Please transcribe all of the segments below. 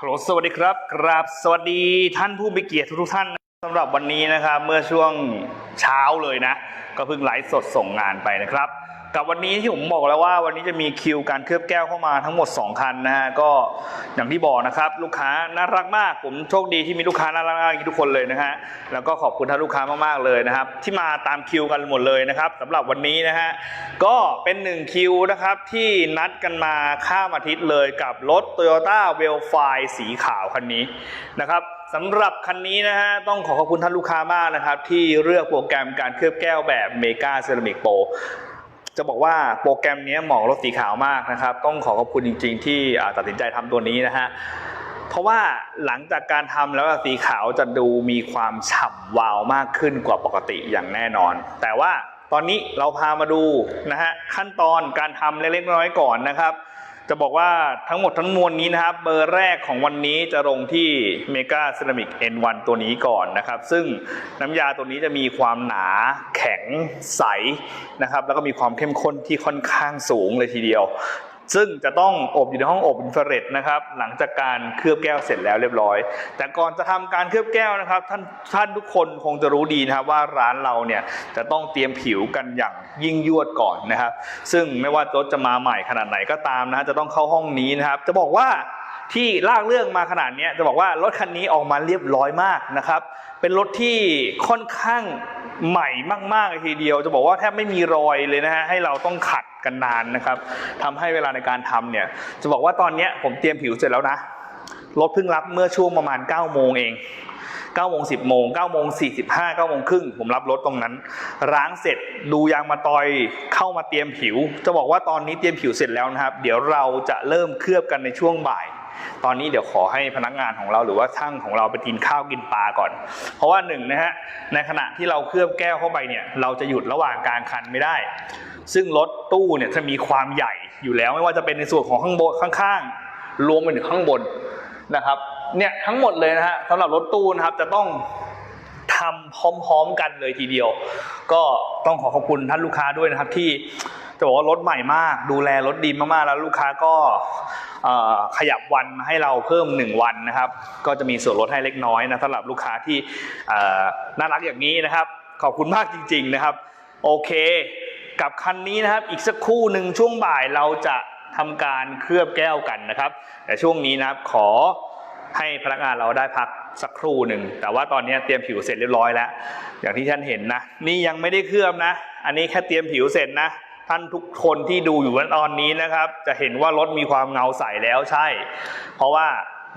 ฮัลโหลสวัสดีครับกราบสวัสดีท่านผู้มีเกียรติทุกท่านสำหรับวันนี้นะครับ เมื่อช่วงเช้าเลยนะ ก็เพิ่งไลฟ์สดส่งงานไปนะครับ กับวันนี้ที่ผมบอกแล้วว่าวันนี้จะมีคิวการเคลือบแก้วเข้ามาทั้งหมด 2 คันนะฮะก็อย่างที่บอกนะครับ ลูกค้าน่ารักมาก ผมโชคดีที่มีลูกค้าน่ารักมากทุกคนเลยนะฮะแล้วก็ขอบคุณท่านลูกค้ามากๆเลยนะครับ ที่มาตามคิวกันหมดเลยนะครับสำหรับวันนี้นะฮะก็เป็นหนึ่งคิวนะครับที่นัดกันมาข้ามอาทิตย์เลยกับรถ Toyota w e l f i สีขาวคันนี้นะครับสำหรับคันนี้นะฮะต้องขอขอบคุณท่านลูกค้ามากนะครับที่เลือกโปรแกรมการเคลือบแก้วแบบ Mega Ceramic Pro จะบอกว่าโปรแกรมนี้เหมาะกับรถสีขาวมากนะครับ ต้องขอขอบคุณจริง ๆ ที่ตัดสินใจทำตัวนี้นะฮะเพราะว่าหลังจากการทำแล้วสีขาวจะดูมีความฉ่ำวาวมากขึ้นกว่าปกติอย่างแน่นอน แต่ว่าตอนนี้เราพามาดูนะฮะขั้นตอนการทำเล็กๆน้อยๆก่อนนะครับ จะบอกว่าทั้งหมดทั้งมวลนี้นะครับ เบอร์แรกของวันนี้จะลงที่ Mega Ceramic N1 ตัวนี้ก่อนนะครับ ซึ่งน้ำยาตัวนี้จะมีความหนาแข็งใสนะครับ แล้วก็มีความเข้มข้นที่ค่อนข้างสูงเลยทีเดียว ซึ่งจะต้องอบอยู่ในห้องอบอินฟราเรดนะครับหลังจากการเคลือบแก้วเสร็จแล้วเรียบร้อย แต่ก่อนจะทำการเคลือบแก้วนะครับท่านท่านทุกคนคงจะรู้ดีนะครับว่าร้านเราเนี่ยจะต้องเตรียมผิวกันอย่างยิ่งยวดก่อนนะครับ ซึ่งไม่ว่ารถจะมาใหม่ขนาดไหนก็ตามนะจะต้องเข้าห้องนี้นะครับ จะบอกว่าที่ลากเรื่องมาขนาดนี้จะบอกว่ารถคันนี้ออกมาเรียบร้อยมากนะครับ เป็นรถที่ค่อนข้างใหม่มากๆเลยทีเดียว จะบอกว่าแทบไม่มีรอยเลยนะฮะให้เราต้องขัด กันนานนะครับทำให้เวลาในการทำเนี่ยจะบอกว่าตอนเนี้ยผมเตรียมผิวเสร็จแล้วนะรถเพิ่งรับเมื่อช่วงประมาณ9โมงเอง9โมง10โมง9โมง45 9โมงครึ่งผมรับรถตรงนั้นล้างเสร็จดูยางมาตอยเข้ามาเตรียมผิว จะบอกว่าตอนนี้เตรียมผิวเสร็จแล้วนะครับ เดี๋ยวเราจะเริ่มเคลือบกันในช่วงบ่าย ตอนนี้เดี๋ยวขอให้พนักงานของเราหรือว่าช่างของเราไปกินข้าวกินปลาก่อน เพราะว่าหนึ่งนะฮะในขณะที่เราเคลือบแก้วเข้าไปเนี่ยเราจะหยุดระหว่างกลางคันไม่ได้ ซึ่งรถตู้เนี่ยจะมีความใหญ่อยู่แล้วไม่ว่าจะเป็นในส่วนของข้างบนข้างๆ รวมไปถึงข้างบนนะครับเนี่ยทั้งหมดเลยนะฮะสำหรับรถตู้นะครับจะต้องทำพร้อมๆกันเลยทีเดียว ก็ต้องขอขอบคุณท่านลูกค้าด้วยนะครับที่จะบอกว่ารถใหม่มาก ดูแลรถดีมากๆแล้วลูกค้าก็ขยับวันมาให้เราเพิ่ม 1 วันนะครับ ก็จะมีส่วนลดให้เล็กน้อยนะสำหรับลูกค้าที่น่ารักอย่างนี้นะครับ ขอบคุณมากจริง ๆนะครับ โอเค กับคันนี้นะครับ อีกสักครู่หนึ่งช่วงบ่ายเราจะทำการเคลือบแก้วกันนะครับ แต่ช่วงนี้นะครับขอให้พนักงานเราได้พักสักครู่หนึ่ง แต่ว่าตอนนี้เตรียมผิวเสร็จเรียบร้อยแล้ว อย่างที่ท่านเห็นนะ นี่ยังไม่ได้เคลือบนะ อันนี้แค่เตรียมผิวเสร็จนะ ท่านทุกคนที่ดูอยู่ตอนนี้นะครับ จะเห็นว่ารถมีความเงาใสแล้วใช่ เพราะว่า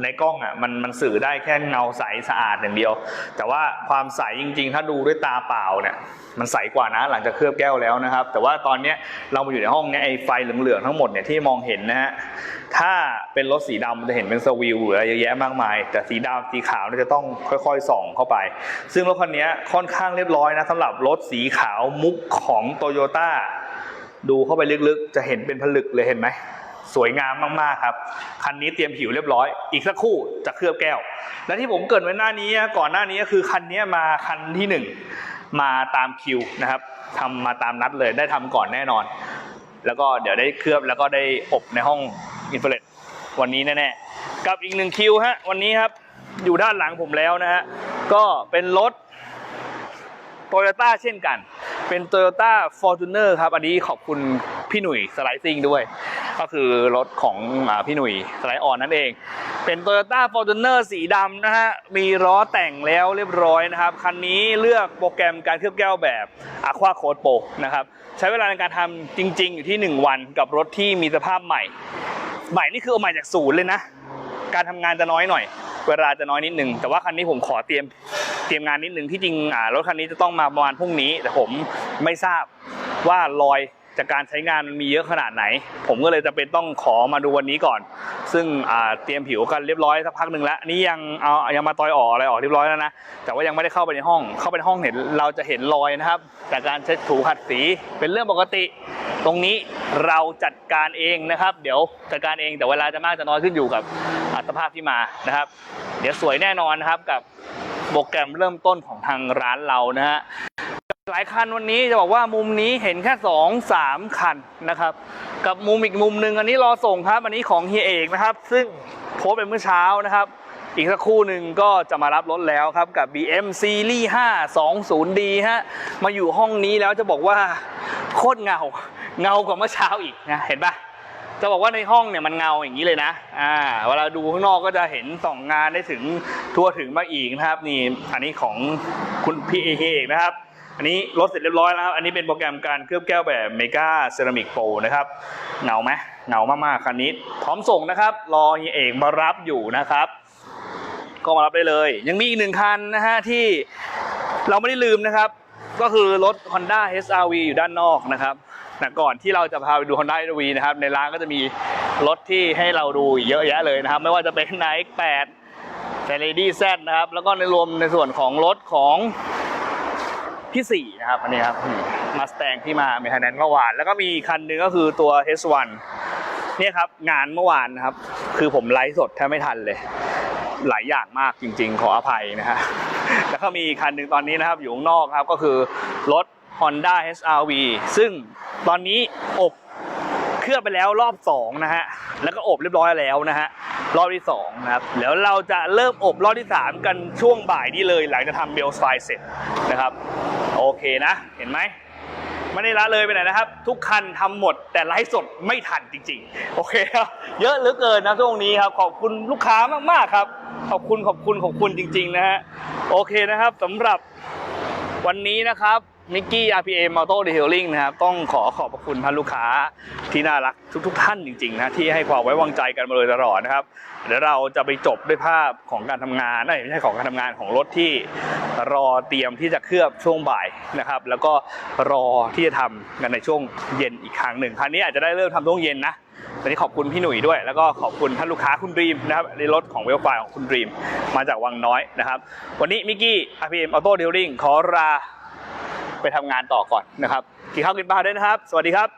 ในกล้องอะมันมันสื่อได้แค่เงาใสสะอาดอย่างเดียว แต่ว่าความใสจริง ๆ ถ้าดูด้วยตาเปล่าเนี่ยมันใสกว่านะหลังจากเคลือบแก้วแล้วนะครับ แต่ว่าตอนเนี้ยเรามาอยู่ในห้องเนี้ยไอ้ไฟเหลืองๆทั้งหมดเนี่ยที่มองเห็นนะฮะถ้าเป็นรถสีดำมันจะเห็นเป็นสวิวหรืออะไรเยอะแยะมากมาย แต่สีดำสีขาวเนี่ยจะต้องค่อยๆส่องเข้าไป ซึ่งรถคันนี้ค่อนข้างเรียบร้อยนะสำหรับรถสีขาวมุกของโตโยต้าดูเข้าไปลึกๆ จะเห็นเป็นผลึกเลยเห็นไหม สวยงามมากๆครับ คันนี้เตรียมผิวเรียบร้อย อีกสักครู่จะเคลือบแก้ว และที่ผมเกิดไว้หน้านี้ก่อนหน้านี้ก็คือคันนี้มาคันที่หนึ่งมาตามคิวนะครับทำมาตามนัดเลยได้ทำก่อนแน่นอน แล้วก็เดี๋ยวได้เคลือบแล้วก็ได้อบในห้องอินฟราเรดวันนี้แน่ๆกับอีกหนึ่งคิวฮะวันนี้ครับอยู่ด้านหลังผมแล้วนะฮะก็เป็นรถโตโยต้าเช่นกัน เป็น Toyota Fortuner ครับ อันนี้ขอบคุณพี่หนุ่ยสไลซิ่งด้วย ก็คือรถของอพี่หนุ่ยสไลด์ออนนั่นเอง เป็น Toyota Fortuner สีดำนะฮะ มีล้อแต่งแล้วเรียบร้อยนะครับ คันนี้เลือกโปรแกรมการเคลือบแก้วแบบ Aqua Code Pro นะครับ ใช้เวลาในการทำจริง ๆ อยู่ที่ 1 วันกับรถที่มีสภาพใหม่ ใหม่นี่คือเอาใหม่จากศูนย์เลยนะ การทำงานจะน้อยหน่อยเวลาจะน้อยนิดนึงแต่ว่าคันนี้ผมขอเตรียม เตรียมงานนิดนึงที่จริงรถคันนี้จะต้องมาประมาณพรุ่งนี้ แต่ผมไม่ทราบว่ารอยจากการใช้งานมันมีเยอะขนาดไหน ผมก็เลยจะเป็นต้องขอมาดูวันนี้ก่อน ซึ่งเตรียมผิวกันเรียบร้อยสักพักหนึ่งแล้วนี่ยังเอายังมาตอยออกอะไรออกเรียบร้อยแล้วนะแต่ว่ายังไม่ได้เข้าไปในห้อง เข้าไปในห้องเห็นเราจะเห็นรอยนะครับจากการเช็ดถูขัดสีเป็นเรื่องปกติ ตรงนี้เราจัดการเองนะครับ เดี๋ยวจัดการเองแต่เวลาจะมากจะน้อยขึ้นอยู่กับอ่าสภาพที่มานะครับ เดี๋ยวสวยแน่นอนนะครับกับ โปรแกรมเริ่มต้นของทางร้านเรานะฮะหลายคันวันนี้จะบอกว่ามุมนี้เห็นแค่สองสามคันนะครับ กับมุมอีกมุมหนึ่งอันนี้รอส่งครับ อันนี้ของเฮียเอกนะครับ ซึ่งโพสต์ไปเมื่อเช้านะครับ อีกสักครู่หนึ่งก็จะมารับรถแล้วครับกับ BM Series 5 20D ฮะมาอยู่ห้องนี้แล้วจะบอกว่าโคตรเงาเงากว่าเมื่อเช้าอีกนะเห็นปะ จะบอกว่าในห้องเนี่ยมันเงาอย่างนี้เลยนะอ่าเวลาดูข้างนอกก็จะเห็นส่องงานได้ถึงทั่วถึงมาอีกนะครับ นี่อันนี้ของคุณพี่เอเอกนะครับ อันนี้รถเสร็จเรียบร้อยแล้วครับ อันนี้เป็นโปรแกรมการเคลือบแก้วแบบเมกาเซรามิกโปรนะครับเงาไหมเงามากๆคันนี้พร้อมส่งนะครับ รอเฮียเอกมารับอยู่นะครับ ก็มารับได้เลย ยังมีอีกหนึ่งคันนะฮะที่เราไม่ได้ลืมนะครับ ก็คือรถ Honda HRV อยู่ด้านนอกนะครับ แต่ก่อนที่เราจะพาไปดู Honda HRV นะครับในร้านก็จะมีรถที่ให้เราดูเยอะแยะเลยนะครับ ไม่ว่าจะเป็น n i 8 f a r a d y Z นะครับ แล้วก็ในรวมในส่วนของรถของพี่สี่นะครับ อันนี้ครับมาส t ต n ที่มาเมท a นนเมื่อวาน แล้วก็มีคันหนึ่งก็คือตัว H1 เนี่ยครับ งานเมื่อวานนะครับ คือผมไลฟ์สดแทบไม่ทันเลย หลายอย่างมากจริงๆ ขออภัยนะฮะแล้วก็มีคันหนึ่งตอนนี้นะครับ อยู่ข้างนอกครับก็คือรถ Honda HRV ซึ่งตอนนี้อบเคลือบไปแล้วรอบ2นะฮะ แล้วก็อบเรียบร้อยแล้วนะฮะ รอบที่2นะครับเดี๋ยวเราจะเริ่มอบรอบที่ 3 กันช่วงบ่ายนี้เลย หลังจากทำเบลสไฟเสร็จนะครับ โอเคนะ เห็นไหมไม่ได้ละเลยไปไหนนะครับ ทุกคันทำหมดแต่ไลฟ์สดไม่ทันจริงๆ โอเคครับเยอะเหลือเกินนะช่วงนี้ครับ ขอบคุณลูกค้ามากๆครับ ขอบคุณขอบคุณขอบคุณจริง ๆ นะฮะโอเคนะครับสำหรับ วันนี้นะครับมิกกี้ RPA Auto Detailing นะครับต้องขอขอบพระคุณท่านลูกค้าที่น่ารักทุกๆท่านจริงๆนะที่ให้ความไว้วางใจกันมาโดยตลอดนะครับเดี๋ยวเราจะไปจบด้วยภาพของการทำงานไม่ใช่ของการทำงานของรถที่รอเตรียมที่จะเคลือบช่วงบ่ายนะครับแล้วก็รอที่จะทำกันในช่วงเย็นอีกครั้งหนึ่งครั้งนี้อาจจะได้เริ่มทำช่วงเย็นนะ วันนี้ขอบคุณพี่หนุ่ยด้วย แล้วก็ขอบคุณท่านลูกค้าคุณดรีมนะครับในรถของเวลไฟของคุณดรีมมาจากวังน้อยนะครับ วันนี้มิกกี้ RPM Auto Detailing ขอลาไปทำงานต่อก่อนนะครับกินข้าวกินปลาด้วยนะครับ สวัสดีครับ